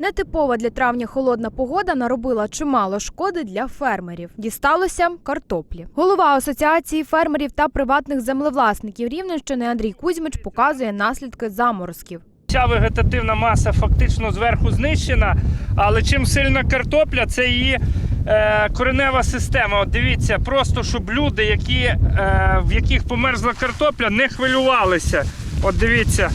Нетипова для травня холодна погода наробила чимало шкоди для фермерів. Дісталося картоплі. Голова асоціації фермерів та приватних землевласників Рівненщини Андрій Кузьмич показує наслідки заморозків. Ця вегетативна маса фактично зверху знищена, але чим сильна картопля, це її е, коренева система. От дивіться, просто щоб люди, які, е, в яких померзла картопля, не хвилювалися. От дивіться,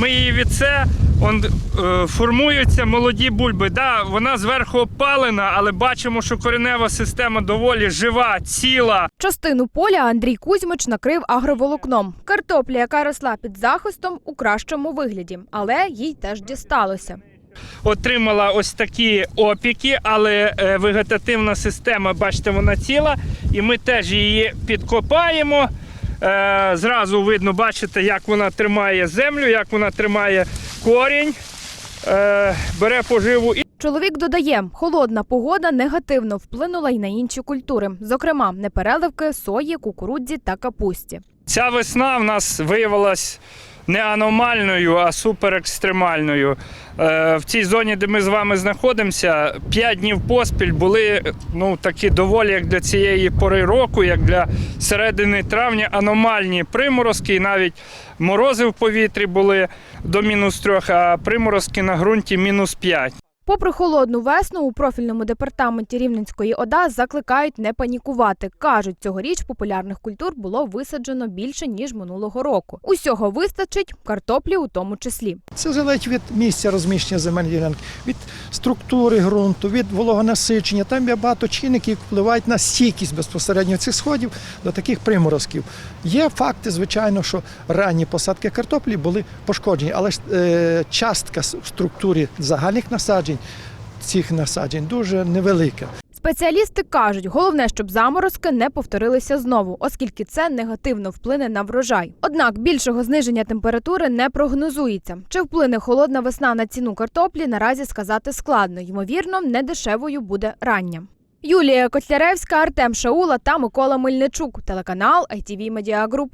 ми її від це он, е, формуються молоді бульби. Да, вона зверху опалена, але бачимо, що коренева система доволі жива, ціла. Частину поля Андрій Кузьмич накрив агроволокном. Картопля, яка росла під захистом, у кращому вигляді, але їй теж дісталося. отримала ось такі опіки, але е, вегетативна система, бачите, вона ціла, і ми теж її підкопаємо. Е, Зразу видно, бачите, як вона тримає землю, як вона тримає корінь, е, бере поживу. Чоловік додає, холодна погода негативно вплинула й на інші культури, зокрема непереливки, сої, кукурудзі та капусті. ця весна в нас виявилась не аномальною, а суперекстремальною. Е, В цій зоні, де ми з вами знаходимося, 5 днів поспіль були ну, такі доволі, як для цієї пори року, як для середини травня, аномальні приморозки, і навіть морози в повітрі були до мінус трьох, а приморозки на ґрунті мінус 5. Попри холодну весну, у профільному департаменті Рівненської ОДА закликають не панікувати. кажуть, цьогоріч популярних культур було висаджено більше ніж минулого року. Усього вистачить картоплі у тому числі. Це залежить від місця розміщення земельної ділянки, від структури ґрунту, від вологонасичення. Там є багато чинників, які впливають на стійкість безпосередньо цих сходів до таких приморозків. Є факти, звичайно, що ранні посадки картоплі були пошкоджені, але ж е, частка в структурі загальних насаджень цих насаджень дуже невелика. Спеціалісти кажуть, головне, щоб заморозки не повторилися знову, оскільки це негативно вплине на врожай. Однак більшого зниження температури не прогнозується. Чи вплине холодна весна на ціну картоплі, наразі сказати складно. Ймовірно, не дешевою буде рання. Юлія Котляревська, Артем Шаула та Микола Мельничук. Телеканал ITV Media Group.